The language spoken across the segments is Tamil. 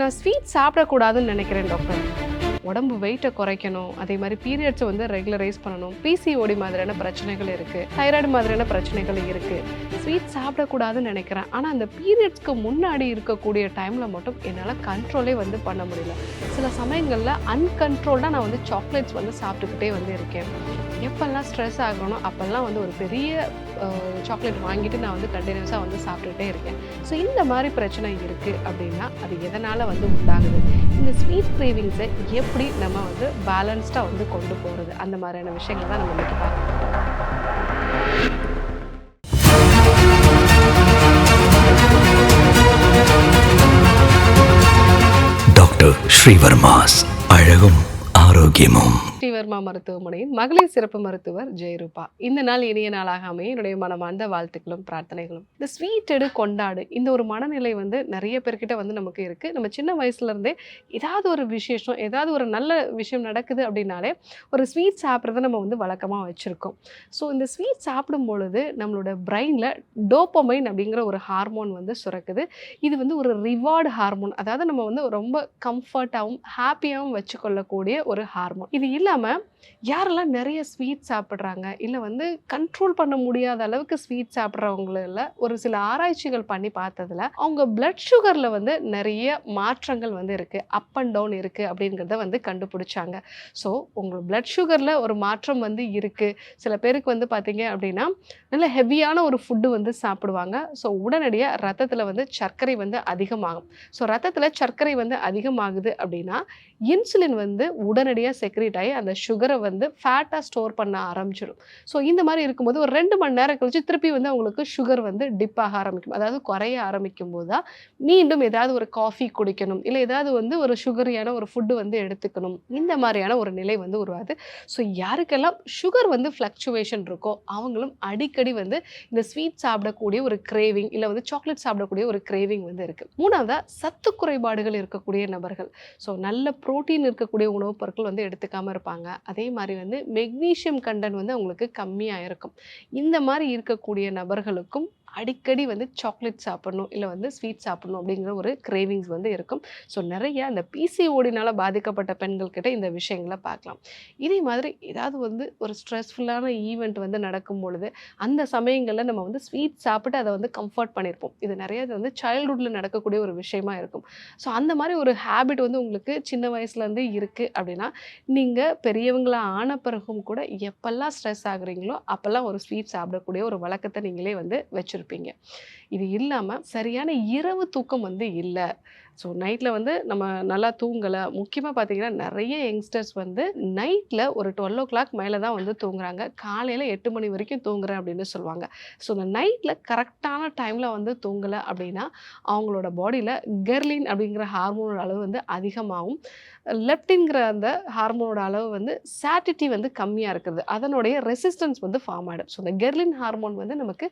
நான் ஸ்வீட் சாப்பிடக்கூடாதுன்னு நினைக்கிறேன் டாக்டர் உடம்பு வெயிட்டை குறைக்கணும். அதே மாதிரி பீரியட்ஸை வந்து ரெகுலரைஸ் பண்ணணும். பிசிஓடி மாதிரியான பிரச்சனைகள் இருக்குது தைராய்டு மாதிரியான பிரச்சனைகள் இருக்குது ஸ்வீட் சாப்பிடக்கூடாதுன்னு நினைக்கிறேன். ஆனால் அந்த பீரியட்ஸ்க்கு முன்னாடி இருக்கக்கூடிய டைமில் மட்டும் என்னால் கண்ட்ரோலே வந்து பண்ண முடியல. சில சமயங்களில் அன்கண்ட்ரோல்டாக நான் வந்து சாக்லேட்ஸ் வந்து சாப்பிட்டுக்கிட்டே வந்து இருக்கேன். எப்பெல்லாம் ஸ்ட்ரெஸ் ஆகணும் அப்போல்லாம் வந்து ஒரு பெரிய சாக்லேட் வாங்கிட்டு நான் வந்து கண்டினியூஸாக வந்து சாப்பிட்டுட்டே இருக்கேன். ஸோ இந்த மாதிரி பிரச்சனை இருக்குது அப்படின்னா அது எதனால் வந்து உண்டாகுது? இந்த ஸ்வீட் கிரேவிங்ஸை எப்படி நம்ம வந்து பேலன்ஸ்டாக வந்து கொண்டு போகிறது அந்த மாதிரியான விஷயங்கள் தான் நம்ம இன்னைக்கு பார்க்க டாக்டர் ஸ்ரீவர்மாஸ் அழகும் ஆரோக்கியமும். ஸ்ரீவர்மா மருத்துவமனையின் மகளிர் சிறப்பு மருத்துவர் ஜெயரூபா. இந்த நாள் இனிய நாளாக அமைய என்னுடைய மனமார்ந்த வாழ்த்துக்களும் பிரார்த்தனைகளும். இந்த ஸ்வீட் எடு கொண்டாடு இந்த ஒரு மனநிலை வந்து நிறைய பேர்கிட்ட வந்து நமக்கு இருக்கு. நம்ம சின்ன வயசுல இருந்தே ஏதாவது ஒரு விசேஷம் ஏதாவது ஒரு நல்ல விஷயம் நடக்குது அப்படின்னாலே ஒரு ஸ்வீட் சாப்பிட்றத நம்ம வந்து வழக்கமாக வச்சுருக்கோம். ஸோ இந்த ஸ்வீட் சாப்பிடும் பொழுது நம்மளோட பிரெயினில் டோப்பமைன் அப்படிங்கிற ஒரு ஹார்மோன் வந்து சுரக்குது. இது வந்து ஒரு ரிவார்டு ஹார்மோன். அதாவது நம்ம வந்து ரொம்ப கம்ஃபர்ட்டாகவும் ஹாப்பியாகவும் வச்சுக்கொள்ளக்கூடிய ஒரு ஹார்மோன். இது இல்லாமல் யாரெல்லாம் நிறைய ஸ்வீட் சாப்பிட்றாங்க? இல்லை வந்து கண்ட்ரோல் பண்ண முடியாத அளவுக்கு ஸ்வீட் சாப்பிட்றவங்களில் ஒரு சில ஆராய்ச்சிகள் பண்ணி பார்த்ததுல அவங்க பிளட் சுகரில் வந்து நிறைய மாற்றங்கள் வந்து இருக்குது அப் அண்ட் டவுன் இருக்குது அப்படிங்கிறத வந்து கண்டுபிடிச்சாங்க. ஸோ உங்கள் பிளட் சுகரில் ஒரு மாற்றம் வந்து இருக்குது சில பேருக்கு வந்து பார்த்தீங்க அப்படின்னா நல்ல ஹெவியான ஒரு ஃபுட்டு வந்து சாப்பிடுவாங்க. ஸோ உடனடியாக ரத்தத்தில் வந்து சர்க்கரை வந்து அதிகமாகும். ஸோ ரத்தத்தில் சர்க்கரை வந்து அதிகமாகுது அப்படின்னா இன்சுலின் வந்து உடனடியாக செக்ரேட் ஆகி அந்த சுகர் சுகரை வந்து ஃபேட்டாக ஸ்டோர் பண்ண ஆரம்பிச்சிடும். ஸோ இந்த மாதிரி இருக்கும்போது ஒரு ரெண்டு மணி நேரம் கழிச்சு திருப்பி வந்து அவங்களுக்கு சுகர் வந்து டிப் ஆக ஆரம்பிக்கும். அதாவது குறைய ஆரம்பிக்கும் போது தான் மீண்டும் ஏதாவது ஒரு காஃபி குடிக்கணும். இல்லை ஏதாவது வந்து ஒரு சுகரியான ஒரு ஃபுட்டு வந்து எடுத்துக்கணும். இந்த மாதிரியான ஒரு நிலை வந்து உருவாது ஸோ யாருக்கெல்லாம் சுகர் வந்து ஃப்ளக்சுவேஷன் இருக்கோ அவங்களும் அடிக்கடி வந்து இந்த ஸ்வீட் சாப்பிடக்கூடிய ஒரு கிரேவிங் இல்லை வந்து சாக்லேட் சாப்பிடக்கூடிய ஒரு கிரேவிங் வந்து இருக்குது மூணாவதாக சத்து குறைபாடுகள் இருக்கக்கூடிய நபர்கள். ஸோ நல்ல புரோட்டீன் இருக்கக்கூடிய உணவுப் பொருட்கள் வந்து எடுத்துக்காமல் இருப்பாங்க. அதே மாதிரி வந்து மெக்னீஷியம் கண்டென்ட் வந்து அவங்களுக்கு கம்மியாக இருக்கும். இந்த மாதிரி இருக்கக்கூடிய நபர்களுக்கும் அடிக்கடி வந்து சாக்லேட் சாப்பிடணும் இல்லை வந்து ஸ்வீட் சாப்பிடணும் அப்படிங்கிற ஒரு கிரேவிங்ஸ் வந்து இருக்கும். ஸோ நிறைய அந்த பிசிஓடினால் பாதிக்கப்பட்ட பெண்கள்கிட்ட இந்த விஷயங்களை பார்க்கலாம். இதே மாதிரி ஏதாவது வந்து ஒரு ஸ்ட்ரெஸ்ஃபுல்லான ஈவெண்ட் வந்து நடக்கும் பொழுது அந்த சமயங்களில் நம்ம வந்து ஸ்வீட் சாப்பிட்டு அதை வந்து கம்ஃபர்ட் பண்ணியிருப்போம். இது நிறைய வந்து சைல்ட்ஹுட்டில் நடக்கக்கூடிய ஒரு விஷயமா இருக்கும். ஸோ அந்த மாதிரி ஒரு ஹேபிட் வந்து உங்களுக்கு சின்ன வயசுலேருந்து இருக்குது அப்படின்னா நீங்கள் பெரியவங்களா ஆன பிறகும் கூட எப்பெல்லாம் ஸ்ட்ரெஸ் ஆகுறீங்களோ அப்போல்லாம் ஒரு ஸ்வீட் சாப்பிடக்கூடிய ஒரு வழக்கத்தை நீங்களே வந்து வச்சுருப்பீங்க. இது இல்லாமல் சரியான இரவு தூக்கம் வந்து இல்லை. ஸோ நைட்டில் வந்து நம்ம நல்லா தூங்கலை. முக்கியமாக பார்த்தீங்கன்னா நிறைய யங்ஸ்டர்ஸ் வந்து நைட்டில் ஒரு டுவெல் ஓ கிளாக் மேலே தான் வந்து தூங்குறாங்க. காலையில் எட்டு மணி வரைக்கும் தூங்குறேன் அப்படின்னு சொல்லுவாங்க. ஸோ இந்த நைட்டில் கரெக்டான டைமில் வந்து தூங்கலை அப்படின்னா அவங்களோட பாடியில் கெர்லின் அப்படிங்கிற ஹார்மோனோட அளவு வந்து அதிகமாகும். லெப்டின்கிற அந்த ஹார்மோனோட அளவு வந்து சாட்டிட்டி வந்து கம்மியாக இருக்குது அதனுடைய ரெசிஸ்டன்ஸ் வந்து ஃபார்ம் ஆகிடும் ஸோ இந்த கெர்லின் ஹார்மோன் வந்து நமக்கு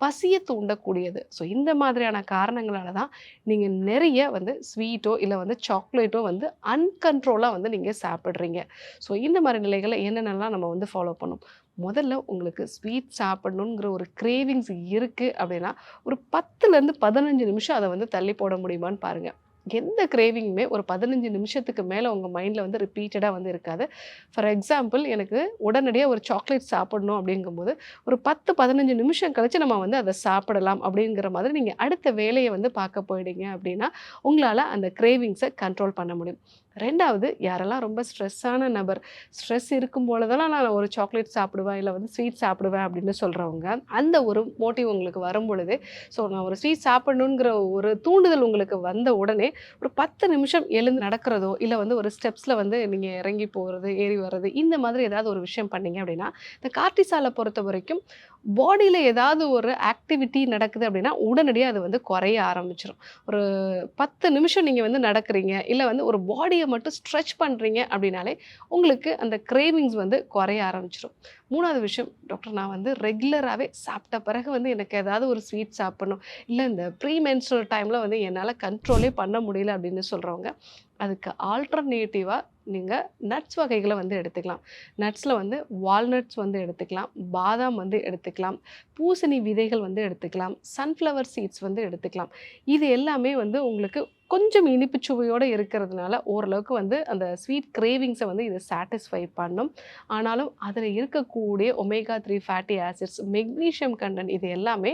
பசியை தூண்டக்கூடியது. ஸோ இந்த மாதிரியான காரணங்களால தான் நீங்கள் நிறைய வந்து ஸ்வீட்டோ இல்லை வந்து சாக்லேட்டோ வந்து அன்கண்ட்ரோலாக வந்து நீங்கள் சாப்பிட்றீங்க. ஸோ இந்த மாதிரி நிலைகளை என்னென்னலாம் நம்ம வந்து ஃபாலோ பண்ணணும்? முதல்ல உங்களுக்கு ஸ்வீட் சாப்பிடணுங்கிற ஒரு கிரேவிங்ஸ் இருக்குது அப்படின்னா ஒரு பத்துலேருந்து பதினஞ்சு நிமிஷம் அதை வந்து தள்ளி போட முடியுமான்னு பாருங்கள் எந்த கிரேவிங்குமே ஒரு பதினஞ்சு நிமிஷத்துக்கு மேலே உங்கள் மைண்டில் வந்து ரிப்பீட்டடாக வந்து இருக்காது. ஃபார் எக்ஸாம்பிள் எனக்கு உடனடியாக ஒரு சாக்லேட் சாப்பிடணும் அப்படிங்கும்போது ஒரு பத்து பதினஞ்சு நிமிஷம் கழித்து நம்ம வந்து அதை சாப்பிடலாம் அப்படிங்கிற மாதிரி நீங்கள் அடுத்த வேலையை வந்து பார்க்க போயிடுங்க அப்படின்னா உங்களால் அந்த கிரேவிங்ஸை கண்ட்ரோல் பண்ண முடியும். ரெண்டாவது யாரெல்லாம் ரொம்ப ஸ்ட்ரெஸ்ஸான நபர் ஸ்ட்ரெஸ் இருக்கும் பொழுதெல்லாம் நான் ஒரு சாக்லேட் சாப்பிடுவேன் இல்லை வந்து ஸ்வீட் சாப்பிடுவேன் அப்படின்னு சொல்கிறவங்க அந்த ஒரு மோட்டிவ் உங்களுக்கு வரும் பொழுது ஸோ நான் ஒரு ஸ்வீட் சாப்பிடணுங்கிற ஒரு தூண்டுதல் உங்களுக்கு வந்த உடனே ஒரு பத்து நிமிஷம் எழுந்து நடக்கிறதோ இல்லை வந்து ஒரு ஸ்டெப்ஸில் வந்து நீங்கள் இறங்கி போகிறது ஏறி வர்றது இந்த மாதிரி ஏதாவது ஒரு விஷயம் பண்ணீங்க அப்படின்னா இந்த கார்டிசாலை பொறுத்த வரைக்கும் பாடியில் ஏதாவது ஒரு ஆக்டிவிட்டி நடக்குது அப்படின்னா உடனடியாக அது வந்து குறைய ஆரம்பிச்சிடும் ஒரு பத்து நிமிஷம் நீங்கள் வந்து நடக்கிறீங்க இல்லை வந்து ஒரு பாடியை மட்டும் ஸ்ட்ரெச் பண்ணுறீங்க அப்படின்னாலே உங்களுக்கு அந்த கிரேவிங்ஸ் வந்து குறைய ஆரம்பிச்சிடும் மூணாவது விஷயம் டாக்டர் நான் வந்து ரெகுலராகவே சாப்பிட்ட பிறகு வந்து எனக்கு ஏதாவது ஒரு ஸ்வீட் சாப்பிடணும். இல்லை இந்த ப்ரீ மென்ஸ்ட்ரல் டைமில் வந்து என்னால் கண்ட்ரோலே பண்ண முடியல அப்படின்னு சொல்கிறவங்க அதுக்கு ஆல்டர்னேட்டிவாக நீங்கள் நட்ஸ் வகைகளை வந்து எடுத்துக்கலாம். நட்ஸில் வந்து வால்நட்ஸ் வந்து எடுத்துக்கலாம் பாதாம் வந்து எடுத்துக்கலாம் பூசணி விதைகள் வந்து எடுத்துக்கலாம் சன்ஃப்ளவர் சீட்ஸ் வந்து எடுத்துக்கலாம். இது எல்லாமே வந்து உங்களுக்கு கொஞ்சம் இனிப்பு சுவையோடு இருக்கிறதுனால ஓரளவுக்கு வந்து அந்த ஸ்வீட் கிரேவிங்ஸை வந்து இது சாட்டிஸ்ஃபை பண்ணும். ஆனாலும் அதில் இருக்கக்கூடிய omega three fatty acids magnesium content இது எல்லாமே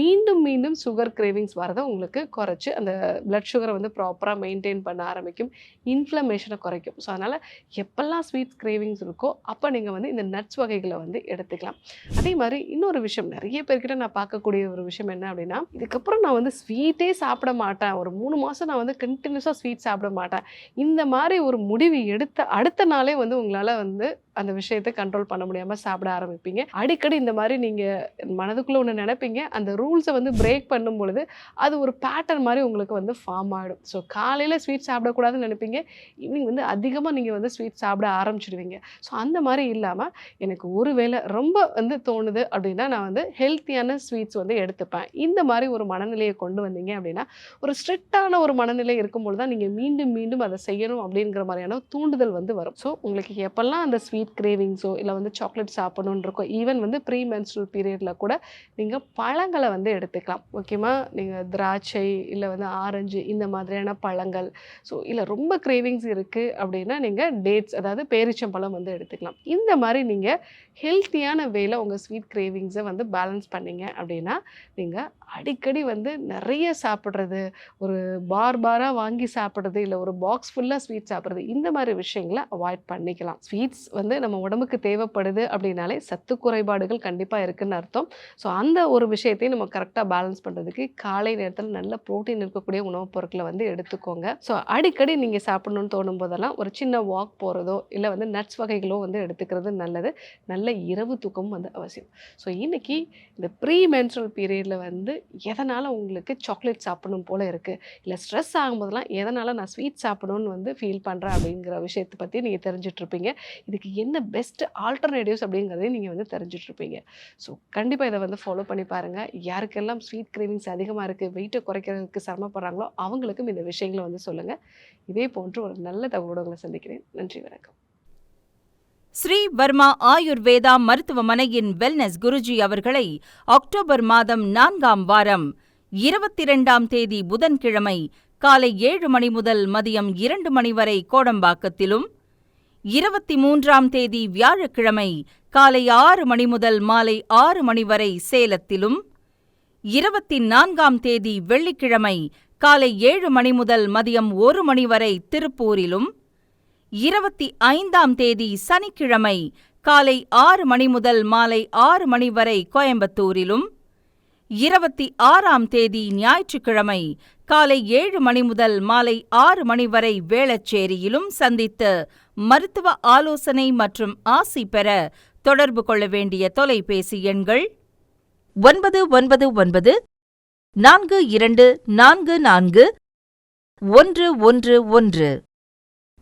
மீண்டும் மீண்டும் சுகர் கிரேவிங்ஸ் வரதை உங்களுக்கு குறைச்சி அந்த பிளட் சுகரை வந்து ப்ராப்பராக மெயின்டைன் பண்ண ஆரம்பிக்கும். இன்ஃப்ளமேஷனை குறைக்கும். ஸோ அதனால் எப்பெல்லாம் ஸ்வீட்ஸ் கிரேவிங்ஸ் இருக்கோ அப்போ நீங்கள் வந்து இந்த நட்ஸ் வகைகளை வந்து எடுத்துக்கலாம். அதே மாதிரி இன்னொரு விஷயம் நிறைய பேர்கிட்ட நான் பார்க்கக்கூடிய ஒரு விஷயம் என்ன அப்படின்னா இதுக்கப்புறம் நான் வந்து ஸ்வீட்டே சாப்பிட மாட்டேன். ஒரு மூணு மாதம் நான் வந்து கண்டினியூஸாக ஸ்வீட் சாப்பிட மாட்டேன். இந்த மாதிரி ஒரு முடிவு எடுத்த அடுத்த நாளே வந்து உங்களால் வந்து அந்த விஷயத்தை கண்ட்ரோல் பண்ண முடியாமல் சாப்பிட ஆரம்பிப்பீங்க. அடிக்கடி இந்த மாதிரி நீங்கள் மனதுக்குள்ளே ஒன்று நினைப்பீங்க. அந்த ரூல்ஸை வந்து பிரேக் பண்ணும் பொழுது அது ஒரு பேட்டர்ன் மாதிரி உங்களுக்கு வந்து ஃபார்ம் ஆகிடும் ஸோ காலையில் ஸ்வீட் சாப்பிடக்கூடாதுன்னு நினைப்பீங்க. ஈவினிங் வந்து அதிகமாக நீங்கள் வந்து ஸ்வீட் சாப்பிட ஆரம்பிச்சிடுவீங்க. ஸோ அந்த மாதிரி இல்லாமல் எனக்கு ஒரு வேளை ரொம்ப வந்து தோணுது அப்படின்னா நான் வந்து ஹெல்த்தியான ஸ்வீட்ஸ் வந்து எடுத்துப்பேன். இந்த மாதிரி ஒரு மனநிலையை கொண்டு வந்தீங்க அப்படின்னா ஒரு ஸ்ட்ரிக்டான ஒரு மனநிலை இருக்கும்பொழுது தான் நீங்கள் மீண்டும் மீண்டும் அதை செய்யணும் அப்படிங்கிற மாதிரியான தூண்டுதல் வந்து வரும். ஸோ உங்களுக்கு எப்போல்லாம் அந்த ஸ்வீட் கிரேவிங்ஸோ இல்லை வந்து சாக்லேட் சாப்பிடணுன்னு இருக்கோ ஈவன் வந்து ப்ரீ மென்ஸ்ட்ரல் பீரியடில் கூட நீங்கள் பழங்களை வந்து எடுத்துக்கலாம். முக்கியமாக நீங்கள் திராட்சை இல்லை வந்து ஆரஞ்சு இந்த மாதிரியான பழங்கள். ஸோ இல்லை ரொம்ப கிரேவிங்ஸ் இருக்குது அப்படின்னா நீங்கள் டேட்ஸ் அதாவது பேரிச்சம்பழம் வந்து எடுத்துக்கலாம். இந்த மாதிரி நீங்கள் ஹெல்த்தியான வேல உங்கள் ஸ்வீட் கிரேவிங்ஸை வந்து பேலன்ஸ் பண்ணீங்க அப்படின்னா நீங்கள் அடிக்கடி வந்து நிறைய சாப்பிட்றது ஒரு பார் பாராக வாங்கி சாப்பிட்றது இல்லை ஒரு பாக்ஸ் ஃபுல்லாக ஸ்வீட் சாப்பிட்றது இந்த மாதிரி விஷயங்களை அவாய்ட் பண்ணிக்கலாம். ஸ்வீட்ஸ் வந்து நம்ம உடம்புக்கு தேவைப்படுது அப்படின்னாலே சத்து குறைபாடுகள் கண்டிப்பாக இருக்குன்னு அர்த்தம். ஸோ அந்த ஒரு விஷயத்தையும் நம்ம கரெக்டாக பேலன்ஸ் பண்ணுறதுக்கு காலை நேரத்தில் நல்ல ப்ரோட்டீன் இருக்கக்கூடிய உணவுப் பொருட்களை வந்து எடுத்துக்கோங்க. ஸோ அடிக்கடி நீங்கள் சாப்பிடணும்னு தோணும் போதெல்லாம் ஒரு சின்ன வாக் போகிறதோ இல்லை வந்து நட்ஸ் வகைகளோ வந்து எடுத்துக்கிறது நல்லது. நல்ல இரவு தூக்கமும் வந்து அவசியம். ஸோ இன்றைக்கி இந்த ப்ரீ மென்ஸ்ட்ரல் பீரியடில் வந்து எதனால் உங்களுக்கு சாக்லேட் சாப்பிடணும் போல் இருக்குது இல்லை ஸ்ட்ரெஸ் ஆகும்போதெல்லாம் எதனால் நான் ஸ்வீட் சாப்பிடணும்னு வந்து ஃபீல் பண்ணுறேன் அப்படிங்கிற விஷயத்தை பற்றி நீங்கள் தெரிஞ்சிட்ருப்பீங்க இதுக்கு என்ன பெஸ்ட் ஆல்டர்னேட்டிவ்ஸ் அப்படிங்கிறதையும் நீங்கள் வந்து தெரிஞ்சிட்ருப்பீங்க ஸோ கண்டிப்பாக இதை வந்து ஃபாலோ பண்ணி பாருங்கள் யாருக்கெல்லாம் ஸ்வீட் கிரேவிங்ஸ் அதிகமாக இருக்குது வெயிட்டை குறைக்கிறதுக்கு சிரமப்படுறாங்களோ அவங்களுக்கும் இந்த விஷயங்களை வந்து சொல்லுங்கள் இதே போன்று ஒரு நல்ல தகவலோடு உங்களை சந்திக்கிறேன். நன்றி வணக்கம். ஸ்ரீ வர்மா ஆயுர்வேதா மருத்துவமனையின் வெல்னஸ் குருஜி அவர்களை அக்டோபர் மாதம் நான்காம் வாரம் இருபத்தி இரண்டாம் தேதி புதன்கிழமை காலை ஏழு மணி முதல் மதியம் இரண்டு மணி வரை கோடம்பாக்கத்திலும் இருபத்தி மூன்றாம் தேதி வியாழக்கிழமை காலை ஆறு மணி முதல் மாலை ஆறு மணி வரை சேலத்திலும் இருபத்தி நான்காம் தேதி வெள்ளிக்கிழமை காலை ஏழு மணி முதல் மதியம் ஒரு மணி வரை திருப்பூரிலும் இருபத்தி ஐந்தாம் தேதி சனிக்கிழமை காலை ஆறு மணி முதல் மாலை ஆறு மணி வரை கோயம்புத்தூரிலும். இருபத்தி ஆறாம் தேதி ஞாயிற்றுக்கிழமை காலை ஏழு மணி முதல் மாலை ஆறு மணி வரை வேளச்சேரியிலும் சந்தித்து மருத்துவ ஆலோசனை மற்றும் ஆசி பெற தொடர்பு கொள்ள வேண்டிய தொலைபேசி எண்கள் ஒன்பது ஒன்பது ஒன்பது நான்கு இரண்டு நான்கு நான்கு ஒன்று ஒன்று ஒன்று.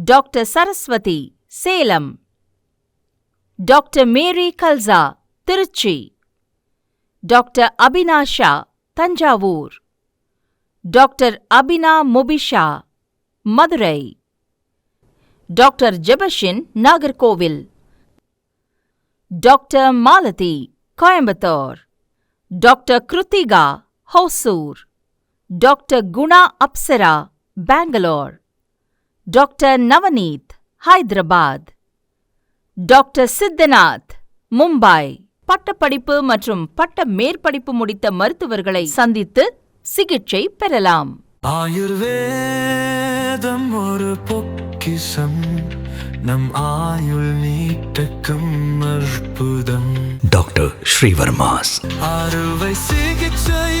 doctor Saraswathi Salem doctor Mary Kalsa Trichy doctor Abinasha Thanjavur doctor Abina Mobisha Madurai doctor Jebashin Nagercoil doctor Malathi Coimbatore doctor Kiruthika Hosur doctor Guna Apsara Bangalore Doctor Navneeth Hyderabad doctor Siddhanath Mumbai பட்டப்படிப்பு மற்றும் பட்ட மேற்படிப்பு முடித்த மருத்துவர்களை சந்தித்து சிகிச்சை பெறலாம். ஆயுர்வேதம் ஒரு பொக்கிஷம். நம் ஆயுள் நீட்டக்கும் அற்புதம். டாக்டர் ஸ்ரீவர்மாஸ் அறுவை சிகிச்சையில்லா